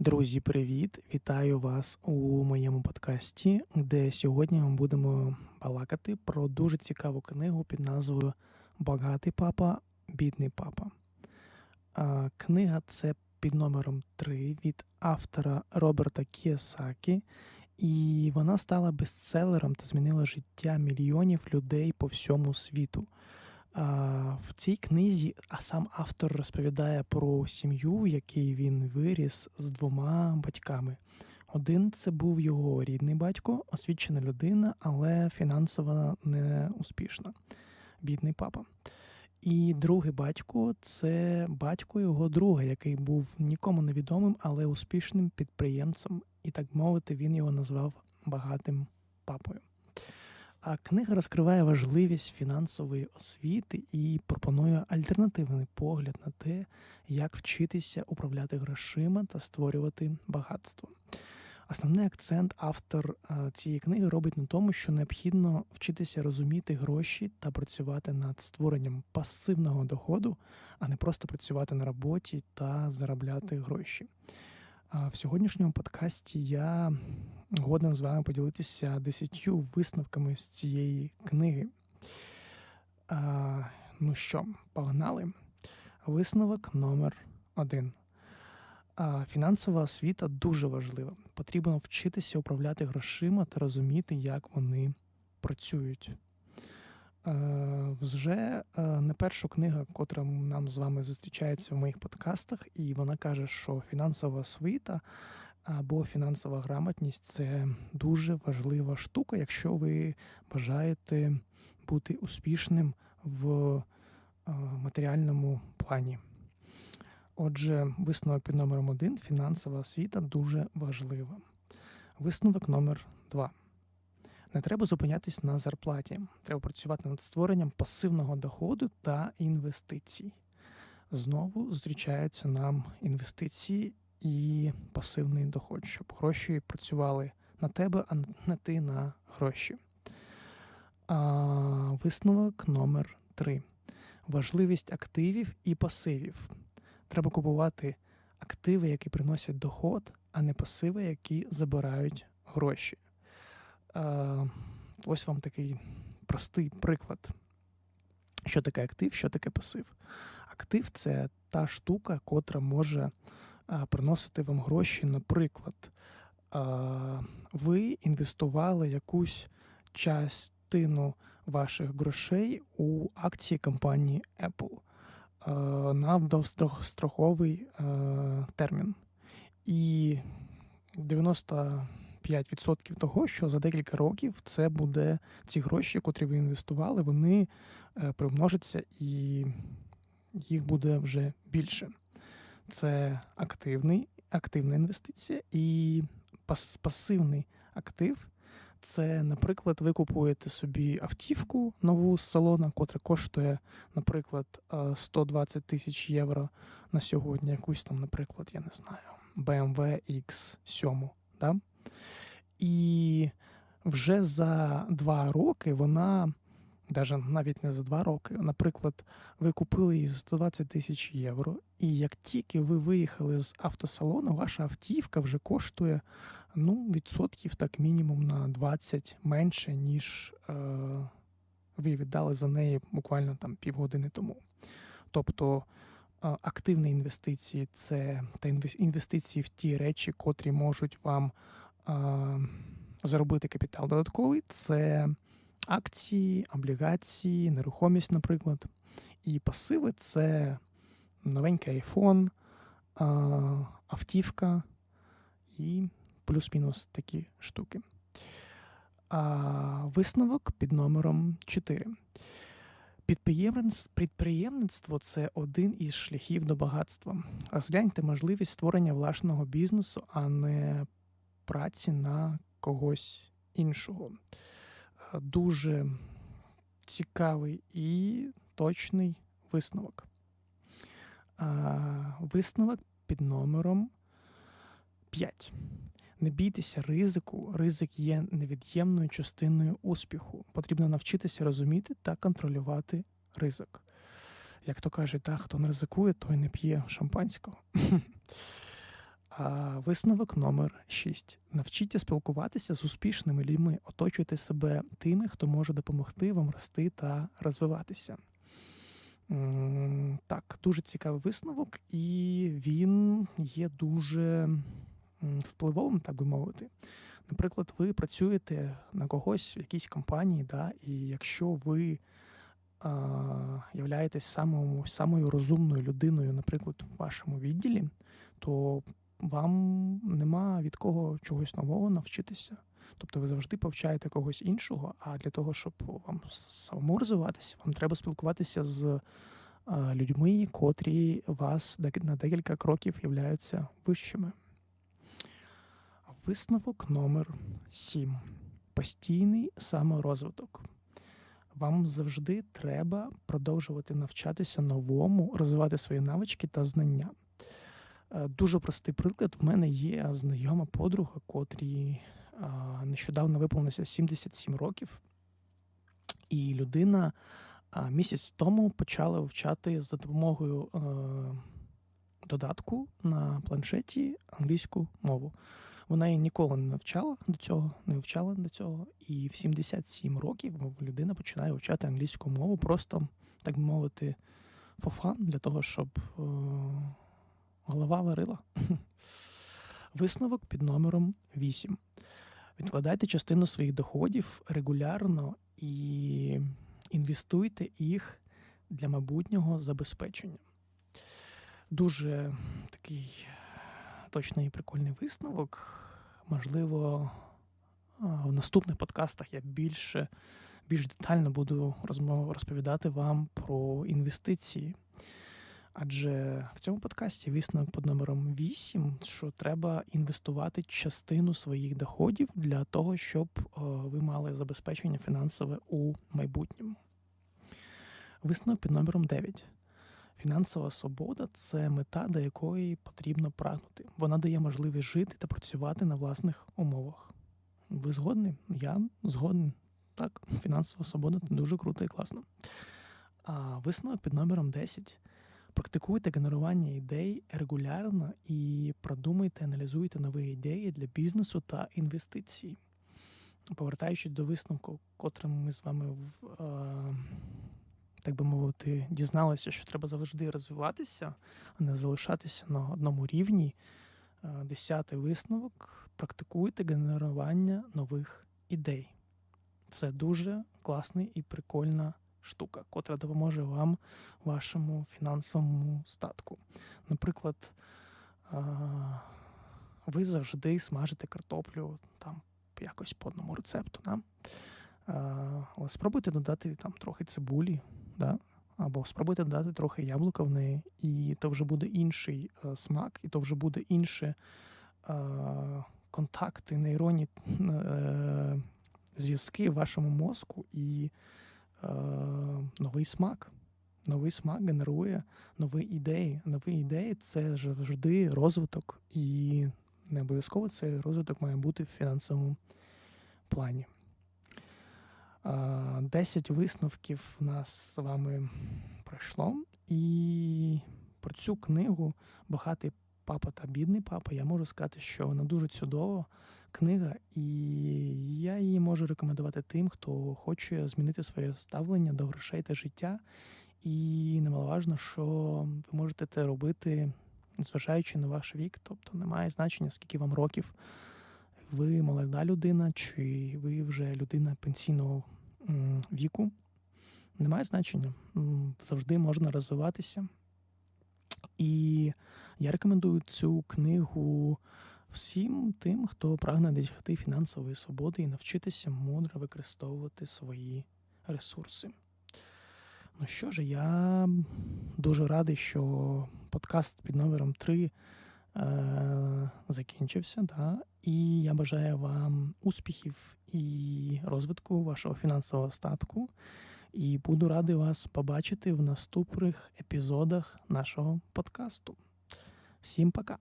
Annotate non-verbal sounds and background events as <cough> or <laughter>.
Друзі, привіт! Вітаю вас у моєму подкасті, де сьогодні ми будемо балакати про дуже цікаву книгу під назвою Багатий папа, бідний папа. Книга це під номером 3 від автора Роберта Кіосакі, і вона стала бестселером та змінила життя мільйонів людей по всьому світу. В цій книзі, а сам автор розповідає про сім'ю, в якій він виріс з двома батьками. Один це був його рідний батько, освічена людина, але фінансово не успішна, бідний папа. І другий батько це батько його друга, який був нікому невідомим, але успішним підприємцем, і так мовити, він його назвав багатим папою. А книга розкриває важливість фінансової освіти і пропонує альтернативний погляд на те, як вчитися управляти грошима та створювати багатство. Основний акцент автор цієї книги робить на тому, що необхідно вчитися розуміти гроші та працювати над створенням пасивного доходу, а не просто працювати на роботі та заробляти гроші. В сьогоднішньому подкасті я годен з вами поділитися десятью висновками з цієї книги. А, Ну що, погнали? Висновок номер один. А, Фінансова освіта дуже важлива. Потрібно вчитися управляти грошима та розуміти, як вони працюють. Е, вже е, не перша книга, котра нам з вами зустрічається в моїх подкастах, і вона каже, що фінансова освіта або фінансова грамотність це дуже важлива штука, якщо ви бажаєте бути успішним в е, матеріальному плані. Отже, висновок під номером один фінансова освіта дуже важлива. Висновок номер два. Не треба зупинятись на зарплаті. Треба працювати над створенням пасивного доходу та інвестицій. Знову зустрічаються нам інвестиції і пасивний доход, щоб гроші працювали на тебе, а не ти на гроші. А, Висновок номер 3 Важливість активів і пасивів. Треба купувати активи, які приносять доход, а не пасиви, які забирають гроші. А, Ось вам такий простий приклад. Що таке актив, що таке пасив? Актив це та штука, котра може приносити вам гроші. Наприклад, ви інвестували якусь частину ваших грошей у акції компанії Apple на довгостроковий термін. І 95% того, що за декілька років це буде ці гроші, котрі ви інвестували, вони е, примножаться і їх буде вже більше це активний, активна інвестиція і пас, пасивний актив. Це, наприклад, ви купуєте собі автівку нову з салона, котра коштує, наприклад, 120 тисяч євро на сьогодні. Якусь там, наприклад, я не знаю, BMW X7. Да? І вже за два роки вона Даже навіть не за два роки. Наприклад, ви купили її за 120 тисяч євро, і як тільки ви виїхали з автосалону, ваша автівка вже коштує ну, відсотків так мінімум на 20 менше, ніж е, ви віддали за неї буквально там півгодини тому. Тобто е, активні інвестиції це та інвестиції в ті речі, котрі можуть вам е, заробити капітал додатковий. це акції, облігації, нерухомість, наприклад. І пасиви це новенький iPhone, автівка і плюс-мінус такі штуки. А Висновок під номером 4. Підприємництво це один із шляхів до багатства. Розгляньте можливість створення власного бізнесу, а не праці на когось іншого дуже цікавий і точний висновок. Висновок під номером 5. Не бійтеся ризику. Ризик є невід'ємною частиною успіху. Потрібно навчитися розуміти та контролювати ризик. Як то кажуть, так, хто не ризикує, той не п'є шампанського. <laughs> Висновок номер 6. Навчіться спілкуватися з успішними людьми, оточуйте себе тими, хто може допомогти вам рости та розвиватися. Так, дуже цікавий висновок, і він є дуже впливовим, так би мовити. Наприклад, ви працюєте на когось в якійсь компанії, да, і якщо ви а, являєтесь самою, самою розумною людиною, наприклад, в вашому відділі, то вам нема від кого чогось нового навчитися. Тобто ви завжди повчаєте когось іншого, а для того, щоб вам самому розвиватися, вам треба спілкуватися з людьми, котрі вас на декілька кроків являються вищими. Висновок номер 7. Постійний саморозвиток. Вам завжди треба продовжувати навчатися новому, розвивати свої навички та знання. Е, дуже простий приклад. В мене є знайома подруга, котрій нещодавно виповнилося 77 років, і людина місяць тому почала вивчати за допомогою е, додатку на планшеті англійську мову. Вона її ніколи не навчала до цього, не вивчала до цього. І в 77 років людина починає вивчати англійську мову, просто, так би мовити, фофан для того, щоб е, голова варила. Висновок під номером 8. Відкладайте частину своїх доходів регулярно і інвестуйте їх для майбутнього забезпечення. Дуже такий точний і прикольний висновок. Можливо, в наступних подкастах я більше більш детально буду розповідати вам про інвестиції. Адже в цьому подкасті висновок під номером 8, що треба інвестувати частину своїх доходів для того, щоб ви мали забезпечення фінансове у майбутньому. Висновок під номером 9. Фінансова свобода це мета, до якої потрібно прагнути. Вона дає можливість жити та працювати на власних умовах. Ви згодні? Я згоден. Так, фінансова свобода це дуже круто і класно. А висновок під номером 10. Практикуйте генерування ідей регулярно і продумайте, аналізуйте нові ідеї для бізнесу та інвестицій. Повертаючись до висновку, котрим ми з вами в так би мовити, дізналися, що треба завжди розвиватися, а не залишатися на одному рівні. Е, десятий висновок: практикуйте генерування нових ідей. Це дуже класний і прикольна штука, котра допоможе вам вашому фінансовому статку. Наприклад, ви завжди смажите картоплю там якось по одному рецепту. Да? Але спробуйте додати там трохи цибулі, да? або спробуйте додати трохи яблука в неї, і то вже буде інший е, смак, і то вже буде інші е, контакти, нейронні е, зв'язки в вашому мозку і новий смак. Новий смак генерує нові ідеї. Нові ідеї це завжди розвиток, і не обов'язково цей розвиток має бути в фінансовому плані. 10 висновків в нас з вами пройшло. І про цю книгу Багатий папа та бідний папа я можу сказати, що вона дуже чудова книга, і я її можу рекомендувати тим, хто хоче змінити своє ставлення до грошей та життя. І немаловажно, що ви можете це робити, зважаючи на ваш вік, тобто немає значення, скільки вам років. Ви молода людина, чи ви вже людина пенсійного віку, немає значення. Завжди можна розвиватися. І я рекомендую цю книгу всім тим, хто прагне досягти фінансової свободи і навчитися мудро використовувати свої ресурси. Ну що ж, я дуже радий, що подкаст під номером 3 е, закінчився. Да? І я бажаю вам успіхів і розвитку вашого фінансового статку. І буду радий вас побачити в наступних епізодах нашого подкасту. Всім пока!